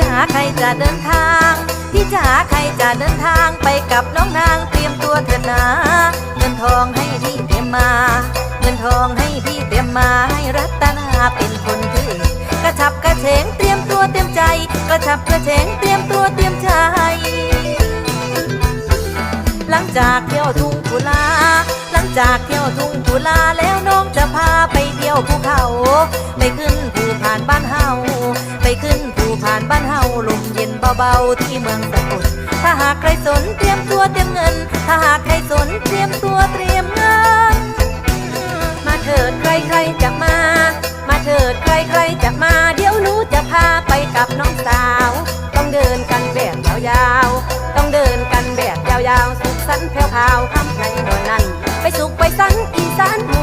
จ๋าใครจะเดินทาง พี่จ๋าใครจะเดินทางไปกับน้องนางเตรียมตัวเถิดนะเงินทองให้พี่เตรียมมาเงินทองให้พี่เตรียมมาให้รัตนาเป็นคนถือกระชับกระเฉงเตรียมตัวเตรียมใจ กระชับกระเฉงเตรียมตัวเตรียมใจ หลังจากเที่ยวทุ่งกุลาหลังจากเที่ยวทุ่งกุลาแล้วน้องจะพาไปเที่ยวภูเขาไปขึ้น ลมเย็นเบาๆที่เมืองสกุลถ้าหากใครสนเตรียมตัวเตรียมเงิน ถ้าหากใครสนเตรียมตัวเตรียมเงิน มาเถิดใครๆจะมา มาเถิดใครๆจะมา เดี๋ยวหนูจะพาไปกับน้องสาว ต้องเดินกันแบบยาวๆ ต้องเดินกันแบบยาวๆ สุขสันต์แผ่วพาวคำในนอนั่นไปสุขไปสันอีสานหมู่